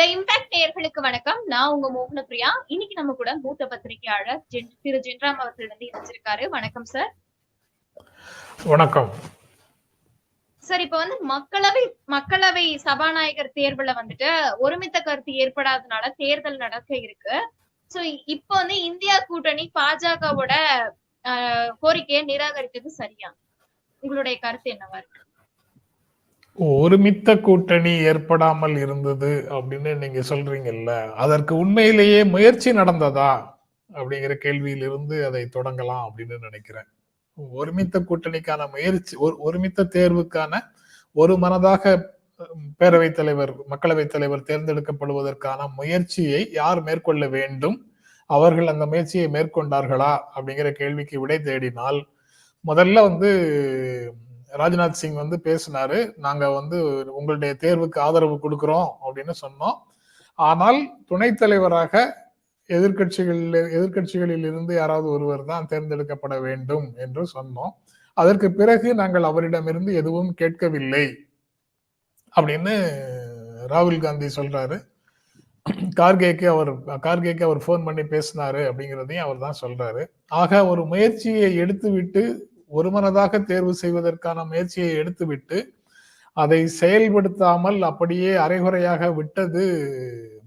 த impact நேயர்களுக்கு வணக்கம். நான் உங்க மோகன பிரியா. இன்னைக்கு நம்ம கூட மூத்த பத்திரிகையாளர் திரு ஜென்ராம் அவர்கள் வந்து இணைஞ்சிருக்காரு. வணக்கம் சார் வணக்கம். சார் இப்ப வந்து மக்களவை மக்களவை சபாநாயகர் தேர்வுல வந்துட்டு ஒருமித்த கருத்து ஏற்படாதனால தேர்தல் நடக்க இருக்கு. சோ இப்ப வந்து இந்தியா கூட்டணி பாஜகவோட கோரிக்கையை நிராகரித்தது சரியா? உங்களுடைய கருத்து என்னவா இருக்கு? ஒருமித்த கூட்டணி ஏற்படாமல் இருந்தது அப்படின்னு நீங்க சொல்றீங்கல்ல அதற்கு உண்மையிலேயே முயற்சி நடந்ததா அப்படிங்கிற கேள்வியிலிருந்து அதை தொடங்கலாம் அப்படின்னு நினைக்கிறேன். ஒருமித்த கூட்டணிக்கான முயற்சி ஒரு ஒருமித்த தேர்வுக்கான ஒரு மனதாக பேரவைத் தலைவர் மக்களவைத் தலைவர் தேர்ந்தெடுக்கப்படுவதற்கான முயற்சியை யார் மேற்கொள்ள வேண்டும் அவர்கள் அந்த முயற்சியை மேற்கொண்டார்களா அப்படிங்கிற கேள்விக்கு விடை தேடினால் முதல்ல வந்து ராஜ்நாத் சிங் வந்து பேசினாரு நாங்க வந்து உங்களுடைய தேர்வுக்கு ஆதரவு கொடுக்கிறோம் அப்படின்னு சொன்னோம். ஆனால் துணைத் தலைவராக எதிர்க்கட்சிகளில் எதிர்க்கட்சிகளில் இருந்து யாராவது ஒருவர் தான் தேர்ந்தெடுக்கப்பட வேண்டும் என்று சொன்னோம். அதற்கு பிறகு நாங்கள் அவரிடமிருந்து எதுவும் கேட்கவில்லை அப்படின்னு ராகுல் காந்தி சொல்றாரு. கார்கேக்கு அவர் கார்கேக்கு அவர் ஃபோன் பண்ணி பேசினாரு அப்படிங்கிறதையும் அவர் தான் சொல்றாரு. ஆக ஒரு முயற்சியை எடுத்துவிட்டு ஒருமனதாக தேர்வு செய்வதற்கான முயற்சியை எடுத்துவிட்டு அதை செயல்படுத்தாமல் அப்படியே அரைகுறையாக விட்டது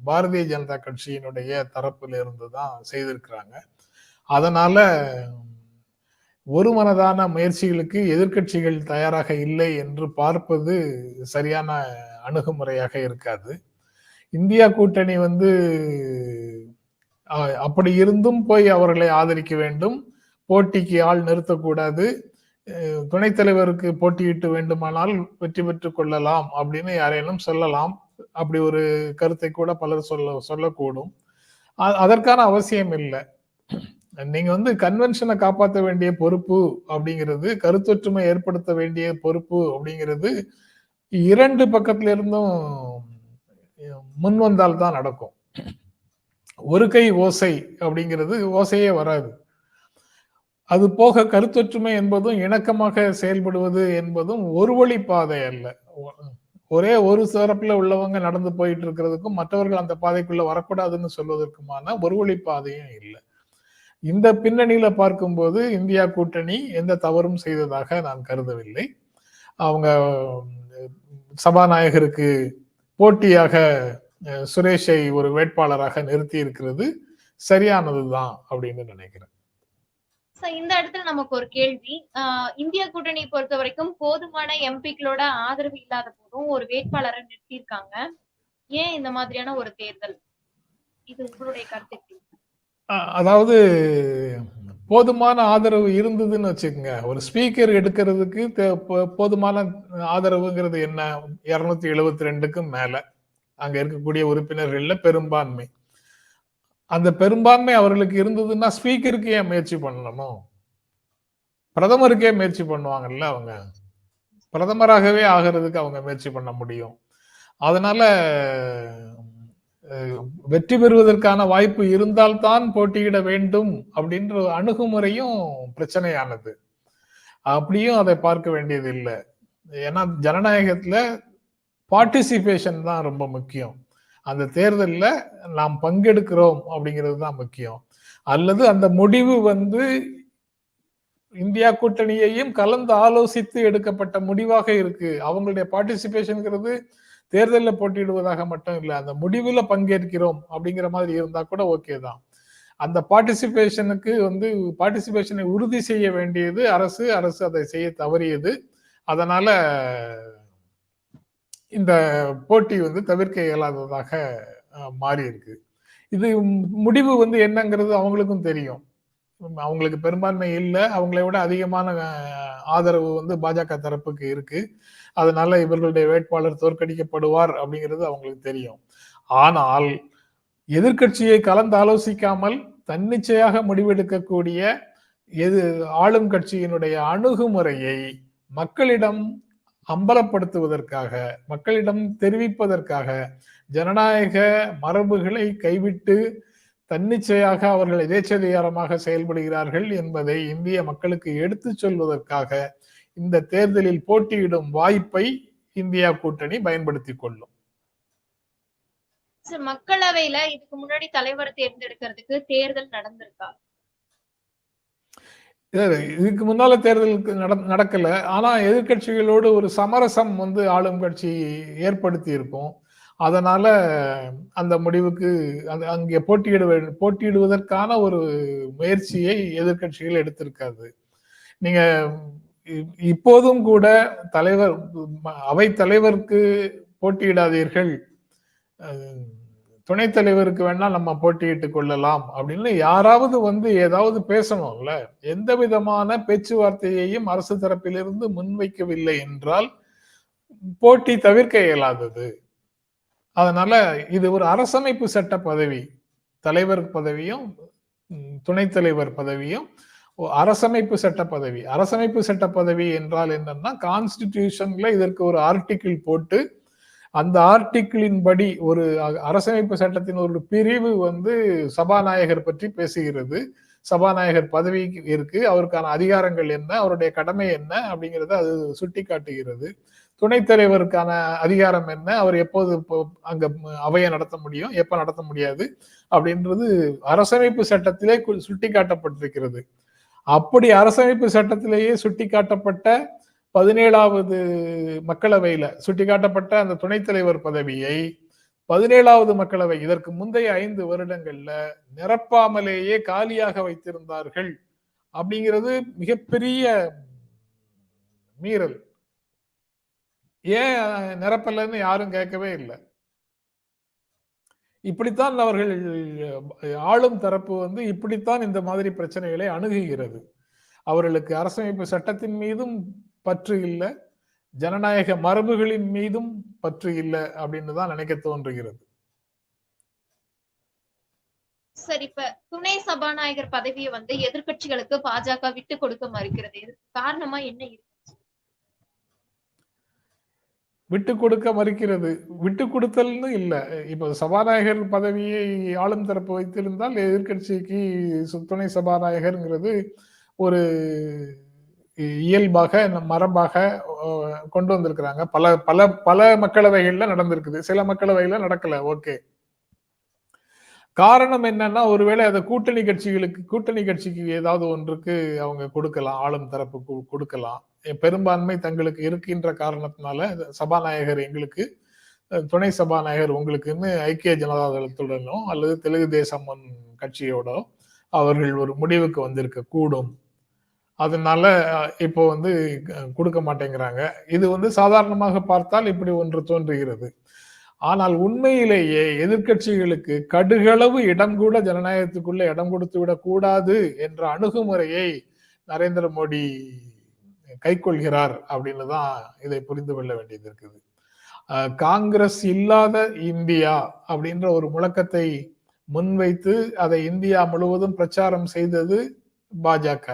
பாரதிய ஜனதா கட்சியினுடைய தரப்பில் இருந்து தான் செய்திருக்கிறாங்க. அதனால ஒருமனதான முயற்சிகளுக்கு எதிர்க்கட்சிகள் தயாராக இல்லை என்று பார்ப்பது சரியான அணுகுமுறையாக இருக்காது. இந்தியா கூட்டணி வந்து அப்படி இருந்தும் போய் அவர்களை ஆதரிக்க வேண்டும். போட்டிக்கு ஆள் நிறுத்தக்கூடாது. துணைத் தலைவருக்கு போட்டியிட்டு வேண்டுமானால் வெற்றி பெற்றுக் கொள்ளலாம் அப்படின்னு யாரேனும் சொல்லலாம். அப்படி ஒரு கருத்தை கூட பலர் சொல்ல சொல்லக்கூடும். அதற்கான அவசியம் இல்லை. நீங்க வந்து கன்வென்ஷனை காப்பாற்ற வேண்டிய பொறுப்பு அப்படிங்கிறது கருத்தொற்றுமை ஏற்படுத்த வேண்டிய பொறுப்பு அப்படிங்கிறது இரண்டு பக்கத்துல இருந்தும் முன் வந்தால் தான் நடக்கும். ஒரு கை ஓசை அப்படிங்கிறது ஓசையே வராது. அது போக கருத்தொற்றுமை என்பதும் இணக்கமாக செயல்படுவது என்பதும் ஒரு வழி பாதை அல்ல. ஒரே ஒரு சிறப்புல உள்ளவங்க நடந்து போயிட்டு இருக்கிறதுக்கும் மற்றவர்கள் அந்த பாதைக்குள்ள வரக்கூடாதுன்னு சொல்வதற்குமான ஒரு வழி பாதையும் இல்லை. இந்த பின்னணியில பார்க்கும்போது இந்தியா கூட்டணி எந்த தவறும் செய்ததாக நான் கருதவில்லை. அவங்க சபாநாயகருக்கு போட்டியாக சுரேஷை ஒரு வேட்பாளராக நிறுத்தி இருக்கிறது சரியானதுதான் அப்படின்னு நினைக்கிறேன். இந்த இடத்துல நமக்கு ஒரு கேள்வி. ஆஹ் கூட்டணியை பொறுத்த வரைக்கும் போதுமான எம்பிக்களோட ஆதரவு இல்லாத போதும் ஒரு வேட்பாளரை நிறுத்தியிருக்காங்க. ஏன் இந்த மாதிரியான ஒரு தேர்தல்? இது உங்களுடைய கருத்து அதாவது போதுமான ஆதரவு இருந்ததுன்னு வச்சுக்கோங்க. ஒரு ஸ்பீக்கர் எடுக்கிறதுக்கு தே- போ- போதுமான ஆதரவுங்கிறது என்ன? இருநூத்தி எழுபத்தி ரெண்டுக்கும் மேல. அங்க இருக்கக்கூடிய உறுப்பினர்கள்ல பெரும்பான்மை. அந்த பெரும்பான்மை அவர்களுக்கு இருந்ததுன்னா ஸ்பீக்கருக்கு ஏன் முயற்சி பண்ணணும்? பிரதமருக்கே முயற்சி பண்ணுவாங்கல்ல அவங்க. பிரதமராகவே ஆகிறதுக்கு அவங்க முயற்சி பண்ண முடியும். அதனால வெற்றி பெறுவதற்கான வாய்ப்பு இருந்தால்தான் போட்டியிட வேண்டும் அப்படின்ற அணுகுமுறையும் பிரச்சனையானது. அப்படியும் அதை பார்க்க வேண்டியது இல்லை ஏன்னா ஜனநாயகத்துல பார்ட்டிசிபேஷன் தான் ரொம்ப முக்கியம். அந்த தேர்தலில் நாம் பங்கெடுக்கிறோம் அப்படிங்கிறது தான் முக்கியம். அல்லது அந்த முடிவு வந்து இந்தியா கூட்டணியையும் கலந்து ஆலோசித்து எடுக்கப்பட்ட முடிவாக இருக்கு. அவங்களுடைய பார்ட்டிசிபேஷனுங்கிறது தேர்தலில் போட்டியிடுவதாக மட்டும் இல்லை அந்த முடிவில் பங்கேற்கிறோம் அப்படிங்கிற மாதிரி இருந்தால் கூட ஓகே தான். அந்த பார்ட்டிசிபேஷனுக்கு வந்து பார்ட்டிசிபேஷனை உறுதி செய்ய வேண்டியது அரசு அரசு அதை செய்ய தவறியது. அதனால இந்த போட்டி வந்து தவிர்க்க இயலாததாக மாறி இருக்கு இது முடிவு வந்து என்னங்கிறது அவங்களுக்கும் தெரியும். அவங்களுக்கு பெரும்பான்மை இல்லை. அவங்களை விட அதிகமான ஆதரவு வந்து பாஜக தரப்புக்கு இருக்கு. அதனால இவர்களுடைய வேட்பாளர் தோற்கடிக்கப்படுவார் அப்படிங்கிறது அவங்களுக்கு தெரியும். ஆனால் எதிர்க்கட்சியை கலந்து ஆலோசிக்காமல் தன்னிச்சையாக முடிவெடுக்கக்கூடிய எது ஆளும் கட்சியினுடைய அணுகுமுறையை மக்களிடம் அம்பலப்படுத்துவதற்காக மக்களிடம் தெரிவிப்பதற்காக ஜனநாயக மரபுகளை கைவிட்டு தன்னிச்சையாக அவர்கள் எதேச்சதிகாரமாக செயல்படுகிறார்கள் என்பதை இந்திய மக்களுக்கு எடுத்துச் சொல்வதற்காக இந்த தேர்தலில் போட்டியிடும் வாய்ப்பை இந்தியா கூட்டணி பயன்படுத்திக் கொள்ளும். மக்களவையில இதுக்கு முன்னாடி தலைவர் தேர்ந்தெடுக்கிறதுக்கு தேர்தல் நடந்திருக்கா? இதுக்கு முன்னால தேர்தலுக்கு நட- நடக்கல. ஆனா எதிர்க்கட்சிகளோடு ஒரு சமரசம் வந்து ஆளும் கட்சி ஏற்படுத்தி இருக்கும் அதனால அந்த முடிவுக்கு அந்த அங்கே போட்டியிட போட்டியிடுவதற்கான ஒரு முயற்சியை எதிர்க்கட்சிகள் எடுத்திருக்காது. நீங்க இப்போதும் கூட தலைவர் அவை தலைவருக்கு போட்டியிடாதீர்கள். துணைத் தலைவருக்கு வேணா நம்ம போட்டியிட்டுக் கொள்ளலாம் அப்படின்னு யாராவது வந்து ஏதாவது பேசணும்ல. எந்த விதமான பேச்சுவார்த்தையையும் அரசு தரப்பிலிருந்து முன்வைக்கவில்லை என்றால் போட்டி தவிர்க்க இயலாதது. அதனால இது ஒரு அரசமைப்பு சட்ட பதவி. தலைவர் பதவியும் துணைத் தலைவர் பதவியும் அரசமைப்பு சட்ட பதவி. அரசமைப்பு சட்ட பதவி என்றால் என்னன்னா கான்ஸ்டிடியூஷன்ல இதற்கு ஒரு ஆர்டிக்கிள் போட்டு அந்த ஆர்டிக்கிளின் படி ஒரு அ- அரசமைப்பு சட்டத்தின் ஒரு பிரிவு வந்து சபாநாயகர் பற்றி பேசுகிறது. சபாநாயகர் பதவி இருக்கு. அவருக்கான அதிகாரங்கள் என்ன? அவருடைய கடமை என்ன? அப்படிங்கறத அது சுட்டி காட்டுகிறது துணைத் தலைவருக்கான அதிகாரம் என்ன? அவர் எப்போது இப்போ அங்க அவையை நடத்த முடியும்? எப்ப நடத்த முடியாது? அப்படின்றது அரசமைப்பு சட்டத்திலே கு- சுட்டி காட்டப்பட்டிருக்கிறது அப்படி அரசமைப்பு சட்டத்திலேயே சுட்டி காட்டப்பட்ட பதினேழாவது மக்களவையில சுட்டிக்காட்டப்பட்ட அந்த துணைத் தலைவர் பதவியை பதினேழாவது மக்களவை இதற்கு முந்தைய ஐந்து வருடங்கள்ல நிரப்பாமலேயே காலியாக வைத்திருந்தார்கள் அப்படிங்கிறது மிகப்பெரிய மீறல். ஏன் நிரப்பலன்னு யாரும் கேட்கவே இல்லை. இப்படித்தான் அவர்கள் ஆளும் தரப்பு வந்து இப்படித்தான் இந்த மாதிரி பிரச்சனைகளை அணுகுகிறது. அவர்களுக்கு அரசமைப்பு சட்டத்தின் மீதும் பற்று இல்லை. ஜனநாயக மரபுகளின் மீதும் பற்று இல்லை அப்படின்னு தான் நினைக்க தோன்றுகிறது. சார் இப்ப துணை சபாநாயகர் பதவியை வந்து எதிர்க்கட்சிகளுக்கு பாஜக விட்டு கொடுக்க மறுக்கிறது. காரணமா என்ன இருக்கு? விட்டு கொடுக்க மறுக்கிறது. விட்டு கொடுத்தல்னு இல்லை. இப்போ சபாநாயகர் பதவியை ஆளும் தரப்பு வைத்திருந்தால் எதிர்க்கட்சிக்கு சு- துணை சபாநாயகர்ங்கிறது ஒரு இயல்பாக மரபாக கொண்டு வந்திருக்கிறாங்க. பல பல பல மக்களவைகள்ல நடந்திருக்குது. சில மக்களவையில நடக்கல. ஓகே. காரணம் என்னன்னா ஒருவேளை அதை கூட்டணி கட்சிகளுக்கு கூட்டணி கட்சிக்கு ஏதாவது ஒன்றுக்கு அவங்க கொடுக்கலாம். ஆளும் தரப்பு கொடுக்கலாம். பெரும்பான்மை தங்களுக்கு இருக்கின்ற காரணத்தினால சபாநாயகர் எங்களுக்கு துணை சபாநாயகர் உங்களுக்குன்னு ஐக்கிய ஜனதா தளத்துடனோ அல்லது தெலுங்கு தேசம் கட்சியோட அவர்கள் ஒரு முடிவுக்கு வந்திருக்க கூடும் அதனால இப்போ வந்து கொடுக்க மாட்டேங்கிறாங்க. இது வந்து சாதாரணமாக பார்த்தால் இப்படி ஒன்று தோன்றுகிறது. ஆனால் உண்மையிலேயே எதிர்க்கட்சிகளுக்கு கடுகளவு இடம் கூட ஜனநாயகத்துக்குள்ள இடம் கொடுத்து விடக்கூடாது என்ற அணுகுமுறையை நரேந்திர மோடி கைக்கொள்கிறார் அப்படின்னு தான் இதை புரிந்து கொள்ள வேண்டியது இருக்குது. காங்கிரஸ் இல்லாத இந்தியா அப்படின்ற ஒரு முழக்கத்தை முன்வைத்து அதை இந்தியா முழுவதும் பிரச்சாரம் செய்தது பாஜக.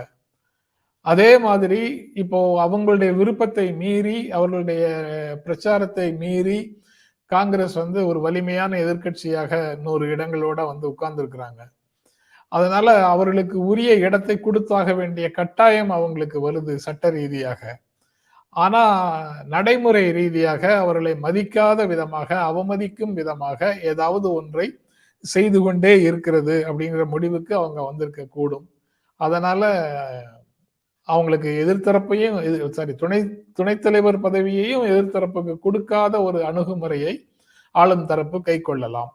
அதே மாதிரி இப்போ அவங்களுடைய விருப்பத்தை மீறி அவர்களுடைய பிரச்சாரத்தை மீறி காங்கிரஸ் வந்து ஒரு வலிமையான எதிர்க்கட்சியாக நூறு இடங்களோட வந்து உட்கார்ந்துருக்கிறாங்க. அதனால அவர்களுக்கு உரிய இடத்தை கொடுத்தாக வேண்டிய கட்டாயம் அவங்களுக்கு வருது சட்ட ரீதியாக. ஆனா நடைமுறை ரீதியாக அவர்களை மதிக்காத விதமாக அவமதிக்கும் விதமாக ஏதாவது ஒன்றை செய்து கொண்டே இருக்கிறது அப்படிங்கிற முடிவுக்கு அவங்க வந்திருக்க கூடும். அதனால அவங்களுக்கு எதிர்த்தரப்பையும் சாரி துணை துணைத் தலைவர் பதவியையும் எதிர்த்தரப்புக்கு கொடுக்காத ஒரு அணுகுமுறையை ஆளும் தரப்பு கை கொள்ளலாம்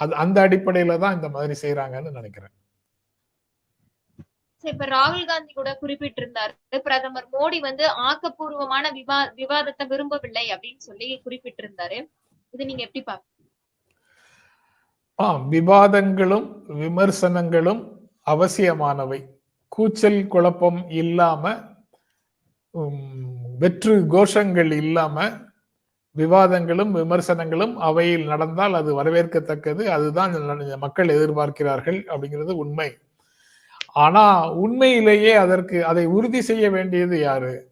அது அந்த அடிப்படையில தான் இந்த மாதிரி செய்யறாங்கன்னு நினைக்கிறேன். இப்ப ராகுல் காந்தி கூட குறிப்பிட்டிருந்தாரு பிரதமர் மோடி வந்து ஆக்கப்பூர்வமான விவா விவாதத்தை விரும்பவில்லை அப்படின்னு சொல்லி குறிப்பிட்டிருந்தாரு. இது நீங்க எப்படி பாக்க ஆ விவாதங்களும் விமர்சனங்களும் அவசியமானவை. கூச்சல் குழப்பம் இல்லாம வெற்று கோஷங்கள் இல்லாம விவாதங்களும் விமர்சனங்களும் அவையில் நடந்தால் அது வரவேற்கத்தக்கது. அதுதான் மக்கள் எதிர்பார்க்கிறார்கள் அப்படிங்கிறது உண்மை. ஆனா உண்மையிலேயே அதற்கு அதை உறுதி செய்ய வேண்டியது யாரு?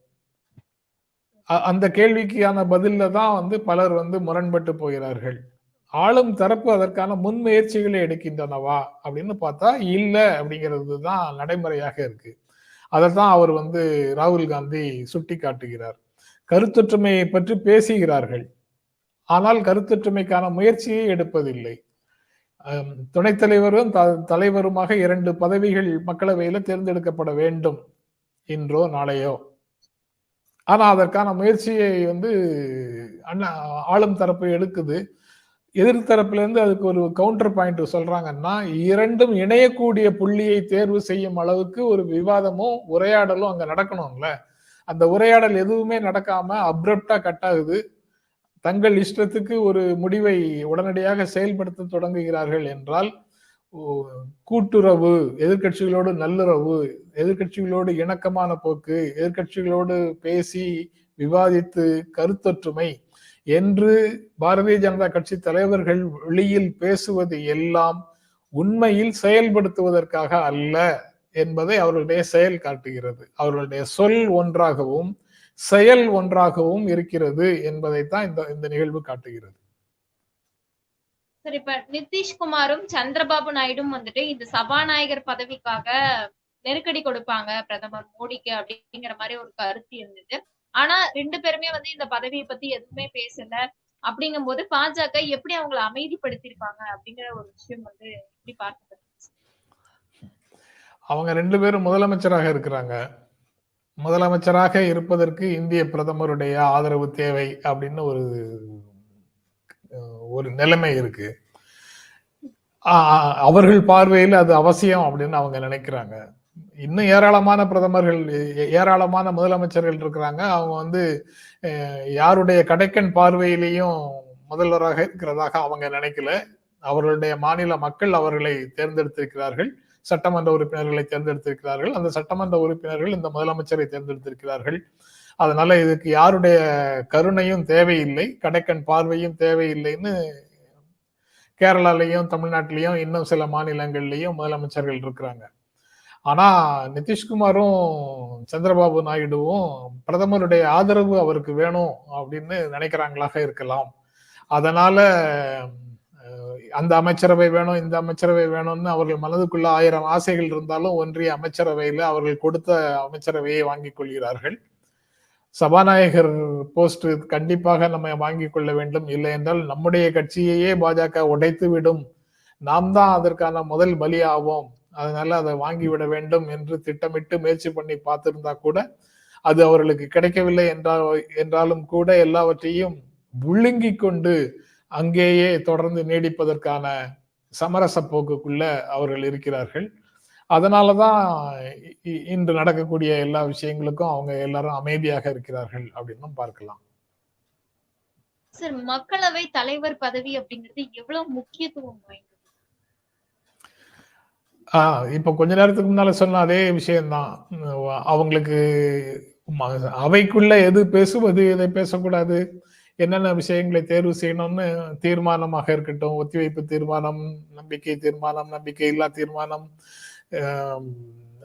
அ- அந்த கேள்விக்கான பதில தான் வந்து பலர் வந்து முரண்பட்டு போகிறார்கள். ஆளும் தரப்பு அதற்கான முன்முயற்சிகளை எடுக்கின்றனவா அப்படின்னு பார்த்தா இல்லை அப்படிங்கிறது தான் நடைமுறையாக இருக்கு. அதைத்தான் அவர் வந்து ராகுல் காந்தி சுட்டி காட்டுகிறார் கருத்தொற்றுமையை பற்றி பேசுகிறார்கள். ஆனால் கருத்தொற்றுமைக்கான முயற்சியை எடுப்பதில்லை. அம், துணைத் தலைவரும் த- தலைவருமாக இரண்டு பதவிகள் மக்களவையில் தேர்ந்தெடுக்கப்பட வேண்டும் இன்றோ நாளையோ. ஆனால் அதற்கான முயற்சியை வந்து அண்ணா ஆளும் தரப்பு எடுக்குது. எதிர்த்தரப்புலேருந்து அதுக்கு ஒரு கவுண்டர் பாயிண்ட் சொல்றாங்கன்னா இரண்டும் இணையக்கூடிய புள்ளியை தேர்வு செய்யும் அளவுக்கு ஒரு விவாதமும் உரையாடலும் அங்க நடக்கணும்ல. அந்த உரையாடல் எதுவுமே நடக்காம அப்ரப்டா கட் ஆகுது. தங்கள் இஷ்டத்துக்கு ஒரு முடிவை உடனடியாக செயல்படுத்த தொடங்குகிறார்கள் என்றால் கூட்டுறவு எதிர்க்கட்சிகளோடு நல்லுறவு எதிர்க்கட்சிகளோடு இணக்கமான போக்கு எதிர்க்கட்சிகளோடு பேசி விவாதித்து கருத்தொற்றுமை என்று பாரதிய ஜனதா கட்சி தலைவர்கள் வெளியில் பேசுவது எல்லாம் உண்மையில் செயல்படுத்துவதற்காக அல்ல என்பதை அவர்களுடைய செயல் காட்டுகிறது. அவர்களுடைய சொல் ஒன்றாகவும் செயல் ஒன்றாகவும் இருக்கிறது என்பதைத்தான் இந்த இந்த நிகழ்வு காட்டுகிறது. சரி இப்ப நிதிஷ்குமாரும் சந்திரபாபு நாயுடும் வந்துட்டு இந்த சபாநாயகர் பதவிக்காக நெருக்கடி கொடுப்பாங்க பிரதமர் மோடிக்கு அப்படிங்கிற மாதிரி ஒரு கருத்து இருந்தது ஆனா ரெண்டு பேருமே வந்து இந்த பதவியை பத்தி எதுவுமே பேசல. அப்படிங்கும்போது பாஜக எப்படி அவங்களை அமைதிப்படுத்திருப்பாங்க அப்படிங்கிற ஒரு விஷயம் வந்து எப்படி பார்க்கப்படுது அவங்க ரெண்டு பேரும் முதலமைச்சராக இருக்கிறாங்க. முதலமைச்சராக இருப்பதற்கு இந்திய பிரதமருடைய ஆதரவு தேவை அப்படின்னு ஒரு ஒரு நிலைமை இருக்கு. அவர்கள் பார்வையில் அது அவசியம் அப்படின்னு அவங்க நினைக்கிறாங்க. இன்னும் ஏராளமான பிரதமர்கள் ஏ- ஏராளமான முதலமைச்சர்கள் இருக்கிறாங்க. அவங்க வந்து யாருடைய கடைக்கன் பார்வையிலையும் முதல்வராக இருக்கிறதாக அவங்க நினைக்கல. அவர்களுடைய மாநில மக்கள் அவர்களை தேர்ந்தெடுத்திருக்கிறார்கள். சட்டமன்ற உறுப்பினர்களை தேர்ந்தெடுத்திருக்கிறார்கள். அந்த சட்டமன்ற உறுப்பினர்கள் இந்த முதலமைச்சரை தேர்ந்தெடுத்திருக்கிறார்கள். அதனால இதுக்கு யாருடைய கருணையும் தேவையில்லை கடைக்கன் பார்வையும் தேவையில்லைன்னு கேரளாலையும் தமிழ்நாட்டிலையும் இன்னும் சில மாநிலங்கள்லையும் முதலமைச்சர்கள் இருக்கிறாங்க. ஆனா நிதிஷ்குமாரும் சந்திரபாபு நாயுடுவும் பிரதமருடைய ஆதரவு அவருக்கு வேணும் அப்படின்னு நினைக்கிறாங்களாக இருக்கலாம். அதனால அந்த அமைச்சரவை வேணும் இந்த அமைச்சரவை வேணும்னு அவர்கள் மனதுக்குள்ள ஆயிரம் ஆசைகள் இருந்தாலும் ஒன்றிய அமைச்சரவையில அவர்கள் கொடுத்த அமைச்சரவையை வாங்கிக் கொள்கிறார்கள். சபாநாயகர் போஸ்ட் கண்டிப்பாக நம்ம வாங்கிக் கொள்ள வேண்டும். இல்லை என்றால் நம்முடைய கட்சியையே பாஜக உடைத்து விடும் நாம் தான் அதற்கான முதல் பலி ஆவோம் அதனால அதை வாங்கிவிட வேண்டும் என்று திட்டமிட்டு முயற்சி பண்ணி பார்த்திருந்தா கூட அது அவர்களுக்கு கிடைக்கவில்லை என்றால் என்றாலும் கூட எல்லாவற்றையும் விழுங்கி கொண்டு அங்கேயே தொடர்ந்து நீடிப்பதற்கான சமரச போக்குக்குள்ள அவர்கள் இருக்கிறார்கள். அதனாலதான் இன்று நடக்கக்கூடிய எல்லா விஷயங்களுக்கும் அவங்க எல்லாரும் அமைதியாக இருக்கிறார்கள் அப்படின்னு பார்க்கலாம். சார் மக்களவை தலைவர் பதவி அப்படிங்கிறது எவ்வளவு முக்கியத்துவம் வாய்ந்தது? ஆ இப்போ கொஞ்ச நேரத்துக்கு முன்னால சொன்ன அதே விஷயம்தான். அவங்களுக்கு அவைக்குள்ள எது பேசுவது எதை பேசக்கூடாது என்னென்ன விஷயங்களை தேர்வு செய்யணும்னு தீர்மானமாக இருக்கட்டும் ஒத்திவைப்பு தீர்மானம் நம்பிக்கை தீர்மானம் நம்பிக்கை இல்லா தீர்மானம்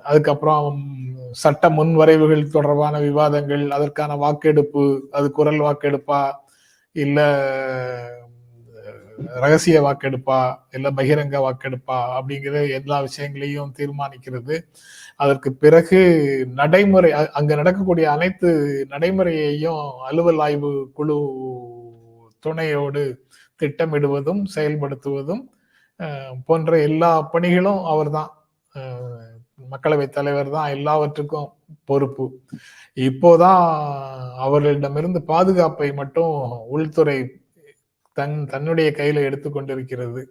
அதுக்கப்புறம் சட்ட முன்வரைவுகள் தொடர்பான விவாதங்கள் அதற்கான வாக்கெடுப்பு அது குரல் வாக்கெடுப்பா இல்லை ரகசிய வாக்கெடுப்பா இல்ல பகிரங்க வாக்கெடுப்பா அப்படிங்கிற எல்லா விஷயங்களையும் தீர்மானிக்கிறது. அதற்கு பிறகு நடைமுறை அங்க நடக்கக்கூடிய அனைத்து நடைமுறையையும் அலுவல் ஆய்வு குழு துணையோடு திட்டமிடுவதும் செயல்படுத்துவதும் போன்ற எல்லா பணிகளும் அவர்தான். மக்களவைத் தலைவர் தான் எல்லாவற்றுக்கும் பொறுப்பு. இப்போதான் அவர்களிடமிருந்து பாதுகாப்பை மட்டும் உள்துறை தன் தன்னுடைய கையில எடுத்துக்கொண்டிருக்கிறது.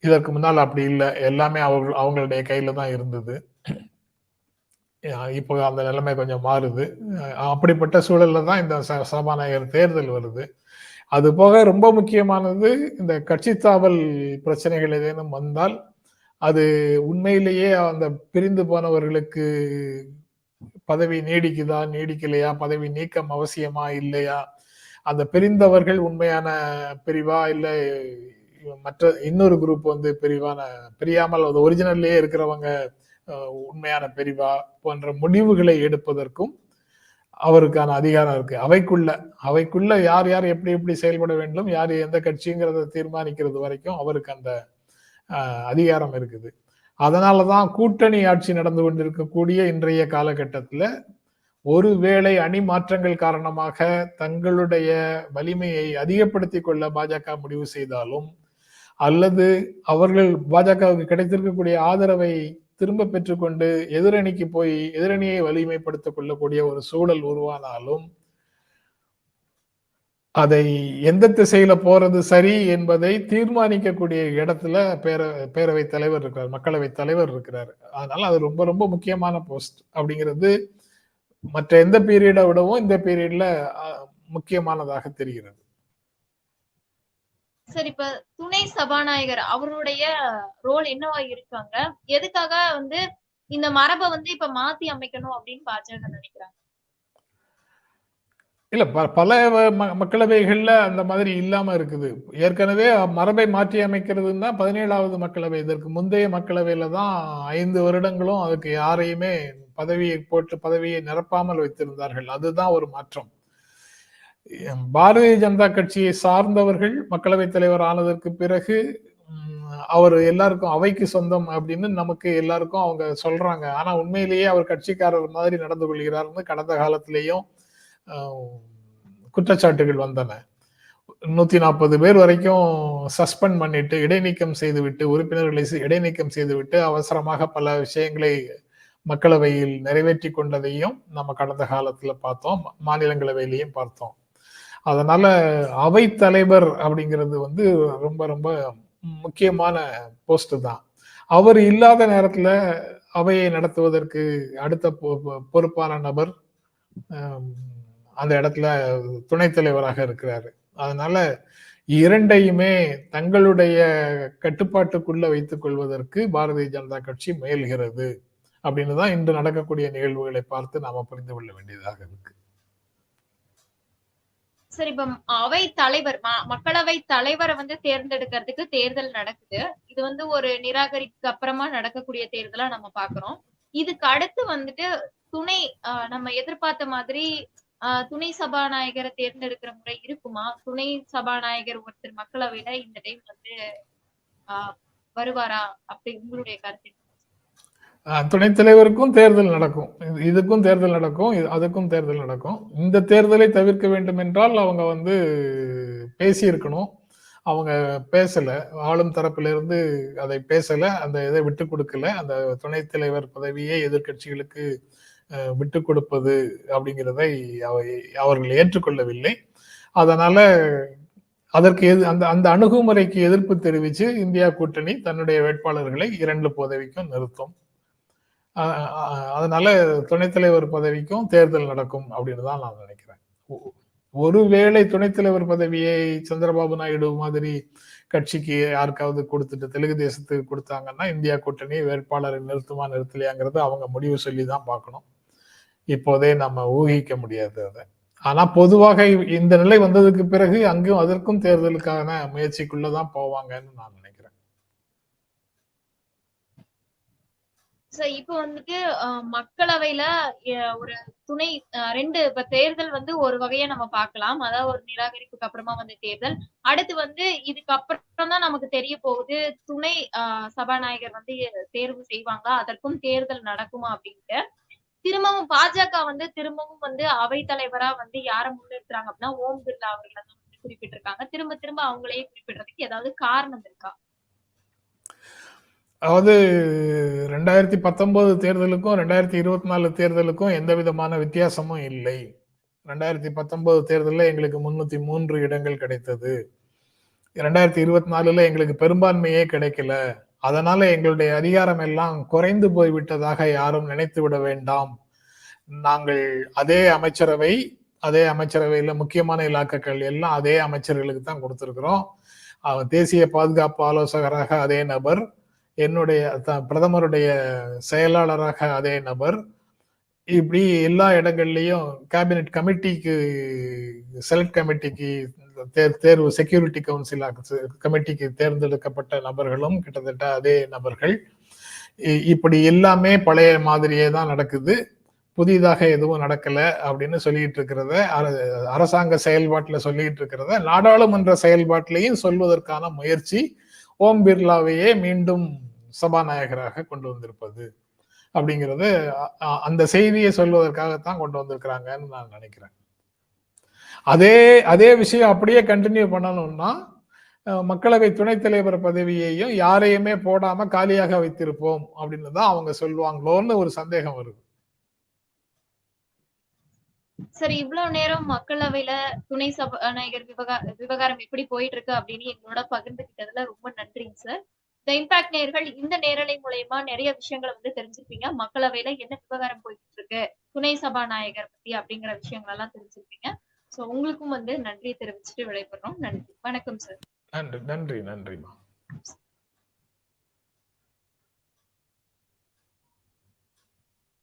இதற்கு முன்னால் அப்படி இல்லை. எல்லாமே அவர்கள் அவங்களுடைய கையில தான் இருந்தது. இப்போ அந்த நிலைமை கொஞ்சம் மாறுது. அப்படிப்பட்ட சூழல்ல தான் இந்த ச- சபாநாயகர் தேர்தல் வருது. அது போக ரொம்ப முக்கியமானது இந்த கட்சி தாவல் பிரச்சனைகள் ஏதேனும் வந்தால் அது உண்மையிலேயே அந்த பிரிந்து போனவர்களுக்கு பதவி நீடிக்குதா நீடிக்கலையா பதவி நீக்கம் அவசியமா இல்லையா அந்த பிரிந்தவர்கள் உண்மையான பிரிவா? இல்ல மற்ற இன்னொரு குரூப் வந்து பிரிவான பிரியாமல் அது ஒரிஜினல்லே இருக்கிறவங்க உண்மையான பிரிவா போன்ற முடிவுகளை எடுப்பதற்கும் அவருக்கான அதிகாரம் இருக்கு. அவைக்குள்ள அவைக்குள்ள யார் யார் எப்படி எப்படி செயல்பட வேண்டும் யார் எந்த கட்சிங்கிறத தீர்மானிக்கிறது வரைக்கும் அவருக்கு அந்த அதிகாரம் இருக்குது. அதனாலதான் கூட்டணி ஆட்சி நடந்து கொண்டிருக்கக்கூடிய இன்றைய காலகட்டத்தில் ஒருவேளை அணி மாற்றங்கள் காரணமாக தங்களுடைய வலிமையை அதிகப்படுத்திக் கொள்ள பாஜக முடிவு செய்தாலும் அல்லது அவர்கள் பாஜகவுக்கு கிடைத்திருக்கக்கூடிய ஆதரவை திரும்ப பெற்றுக்கொண்டு எதிரணிக்கு போய் எதிரணியை வலிமைப்படுத்திக் கொள்ளக்கூடிய ஒரு சூழல் உருவானாலும் அதை எந்த திசையில போறது சரி என்பதை தீர்மானிக்கக்கூடிய இடத்துல பேர பேரவை தலைவர் இருக்கிறார் மக்களவை தலைவர் இருக்கிறார். அதனால அது ரொம்ப ரொம்ப முக்கியமான போஸ்ட் அப்படிங்கிறது மற்ற எந்த பீரியடை விடவும் இந்த பீரியட்ல முக்கியமானதாக தெரிகிறது. சரி இப்ப துணை சபாநாயகர் அவருடைய ரோல் என்னவா இருக்காங்க? எதுக்காக வந்து இந்த மரபை வந்து இப்ப மாத்தி அமைக்கணும் அப்படின்னு பாஜக நினைக்கிறாங்க? இல்ல பல மக்களவைகள்ல அந்த மாதிரி இல்லாம இருக்குது. ஏற்கனவே மரபை மாற்றி அமைக்கிறதுன்னா பதினேழாவது மக்களவை இதற்கு முந்தைய மக்களவையில தான் ஐந்து வருடங்களும் அதுக்கு யாரையுமே பதவியை போட்டு பதவியை நிரப்பாமல் வைத்திருந்தார்கள். அதுதான் ஒரு மாற்றம். பாரதிய ஜனதா கட்சியை சார்ந்தவர்கள் மக்களவைத் தலைவர் ஆனதற்கு பிறகு அவர் எல்லாருக்கும் அவைக்கு சொந்தம் அப்படின்னு நமக்கு எல்லாருக்கும் அவங்க சொல்றாங்க. ஆனா உண்மையிலேயே அவர் கட்சிக்காரர் மாதிரி நடந்து கொள்கிறார்னு கடந்த காலத்திலேயும் குற்றச்சாட்டுகள் வந்தன. நூத்தி நாற்பது பேர் வரைக்கும் சஸ்பெண்ட் பண்ணிட்டு இடைநீக்கம் செய்துவிட்டு உறுப்பினர்களை இடைநீக்கம் செய்துவிட்டு அவசரமாக பல விஷயங்களை மக்களவையில் நிறைவேற்றி கொண்டதையும் நம்ம கடந்த காலத்துல பார்த்தோம். மா- மாநிலங்களவையிலையும் பார்த்தோம். அதனால அவை தலைவர் அப்படிங்கிறது வந்து ரொம்ப ரொம்ப முக்கியமான போஸ்ட் தான். அவர் இல்லாத நேரத்துல அவையை நடத்துவதற்கு அடுத்த பொ- பொ- பொறுப்பான நபர் அந்த இடத்துல துணைத் தலைவராக இருக்கிறாரு. அதனால இரண்டையுமே தங்களுடைய கட்டுப்பாட்டுக்குள்ள வைத்துக் கொள்வதற்கு பாரதிய ஜனதா கட்சி முயல்கிறது. அப்படின்னு தான் இன்று நடக்கக்கூடிய நிகழ்வுகளை பார்த்து நாம புரிந்து கொள்ள வேண்டியதாக இருக்கு. சரி இப்ப அவை தலைவர் மக்களவை தலைவரை வந்து தேர்ந்தெடுக்கிறதுக்கு தேர்தல் நடக்குது. இது வந்து ஒரு நிராகரிப்புக்கு அப்புறமா நடக்கக்கூடிய தேர்தலா நம்ம பாக்குறோம் இதுக்கு அடுத்து வந்துட்டு துணை ஆஹ் நம்ம எதிர்பார்த்த மாதிரி ஆஹ் துணை சபாநாயகரை தேர்ந்தெடுக்கிற முறை இருக்குமா? துணை சபாநாயகர் ஒருத்தர் மக்களவையில இந்த டைம் வந்து ஆஹ் வருவாரா? அப்படி உங்களுடைய கருத்து துணைத் தலைவருக்கும் தேர்தல் நடக்கும். இது- இதுக்கும் தேர்தல் நடக்கும் இது- அதுக்கும் தேர்தல் நடக்கும். இந்த தேர்தலை தவிர்க்க வேண்டும் என்றால் அவங்க வந்து பேசியிருக்கணும். அவங்க பேசல ஆளும் தரப்பிலிருந்து அதை பேசல அந்த இதை விட்டு கொடுக்கல. அந்த துணைத் தலைவர் பதவியை எதிர்க்கட்சிகளுக்கு விட்டு கொடுப்பது அப்படிங்கிறதை அவை- அவர்கள் ஏற்றுக்கொள்ளவில்லை. அதனால அதற்கு எது அந்த அந்த அணுகுமுறைக்கு எதிர்ப்பு தெரிவித்து இந்தியா கூட்டணி தன்னுடைய வேட்பாளர்களை இரண்டு பதவிக்கும் நிறுத்தும். அதனால துணைத் தலைவர் பதவிக்கும் தேர்தல் நடக்கும் அப்படின்னு தான் நான் நினைக்கிறேன். ஒருவேளை துணைத் தலைவர் பதவியை சந்திரபாபு நாயுடு மாதிரி கட்சிக்கு யாருக்காவது கொடுத்துட்டு தெலுங்கு தேசத்துக்கு கொடுத்தாங்கன்னா இந்தியா கூட்டணி வேட்பாளரை நிறுத்துமா நிறுத்தலையாங்கிறது அவங்க முடிவு சொல்லி தான் பார்க்கணும். இப்போதே நம்ம ஊகிக்க முடியாது அதை. ஆனா பொதுவாக இந்த நிலை வந்ததுக்கு பிறகு அங்கும் அதற்கும் தேர்தலுக்கான முயற்சிக்குள்ளதான் போவாங்கன்னு நான் நினைக்கிறேன். சோ இப்போ வந்துட்டு மக்களவையில அஹ், ஒரு துணை அஹ், ரெண்டு இப்ப தேர்தல் வந்து ஒரு வகையா நம்ம பார்க்கலாம். அதாவது ஒரு நிராகரிப்புக்கு அப்புறமா வந்த தேர்தல். அடுத்து வந்து இதுக்கு அப்புறம் தான் நமக்கு தெரிய போகுது துணை சபாநாயகர் வந்து தேர்வு செய்வாங்களா? அதற்கும் தேர்தல் நடக்குமா அப்படின்ட்டு. திரும்பவும் பாஜக வந்து திரும்பவும் வந்து அவைத்தலைவரா வந்து யார முன்னிறுத்துறாங்க அப்படின்னா ஓம் பிர்லா அவர்களை தான் வந்து குறிப்பிட்டிருக்காங்க. திரும்ப திரும்ப அவங்களையே குறிப்பிடுறதுக்கு ஏதாவது காரணம் இருக்கா? அதாவது ரெண்டாயிரத்தி பத்தொன்பது தேர்தலுக்கும் ரெண்டாயிரத்தி இருபத்தி நாலு தேர்தலுக்கும் எந்த விதமான வித்தியாசமும் இல்லை. ரெண்டாயிரத்தி பத்தொன்பது தேர்தலில் எங்களுக்கு முன்னூத்தி மூன்று இடங்கள் கிடைத்தது. ரெண்டாயிரத்தி இருபத்தி நாலுல எங்களுக்கு பெரும்பான்மையே கிடைக்கல. அதனால எங்களுடைய அதிகாரம் எல்லாம் குறைந்து போய்விட்டதாக யாரும் நினைத்து விட வேண்டாம். நாங்கள் அதே அமைச்சரவை அதே அமைச்சரவையில் முக்கியமான இலாக்காக்கள் எல்லாம் அதே அமைச்சர்களுக்கு தான் கொடுத்துருக்குறோம். தேசிய பாதுகாப்பு ஆலோசகராக அதே நபர். என்னுடைய த- பிரதமருடைய செயலாளராக அதே நபர். இப்படி எல்லா இடங்கள்லையும் கேபினெட் கமிட்டிக்கு செலக்ட் கமிட்டிக்கு தேர்வு செக்யூரிட்டி கவுன்சில் கமிட்டிக்கு தேர்ந்தெடுக்கப்பட்ட நபர்களும் கிட்டத்தட்ட அதே நபர்கள். இ- இப்படி எல்லாமே பழைய மாதிரியே தான் நடக்குது. புதிதாக எதுவும் நடக்கல அப்படின்னு சொல்லிட்டு இருக்கிறத அர- அரசாங்க செயல்பாட்டில் சொல்லிட்டு இருக்கிறத நாடாளுமன்ற செயல்பாட்டிலையும் சொல்வதற்கான முயற்சி ஓம் பிர்லாவையே மீண்டும் சபாநாயகராக கொண்டு வந்திருப்பது அப்படிங்கிறது அந்த செய்தியை சொல்வதற்காகத்தான் கொண்டு வந்திருக்கிறாங்கன்னு நான் நினைக்கிறேன். அதே அதே விஷயம் அப்படியே கண்டினியூ பண்ணணும்னா அஹ், மக்களவை துணைத் தலைவர் பதவியையும் யாரையுமே போடாம காலியாக வைத்திருப்போம் அப்படின்னு தான் அவங்க சொல்லுவாங்களோன்னு ஒரு சந்தேகம் வருது. சரி இவ்வளவு நேரம் மக்களவையில துணை சபாநாயகர் விவகார விவகாரம் எப்படி போயிட்டு இருக்கு அப்படின்னு எங்களோட பகிர்ந்துகிட்டதுல ரொம்ப நன்றிங்க சார். இந்த இம்பாக்ட் நேர்கள் இந்த நேரலை மூலயமா நிறைய விஷயங்களை வந்து தெரிஞ்சிருப்பீங்க. மக்களவையில என்ன விவகாரம் போயிட்டு இருக்கு துணை சபாநாயகர் பத்தி அப்படிங்கிற விஷயங்கள் எல்லாம் தெரிஞ்சிருப்பீங்க. சோ உங்களுக்கும் வந்து நன்றி தெரிவிச்சுட்டு விடைபெறோம் நன்றி. வணக்கம் சார் நன்றி நன்றி நன்றிமா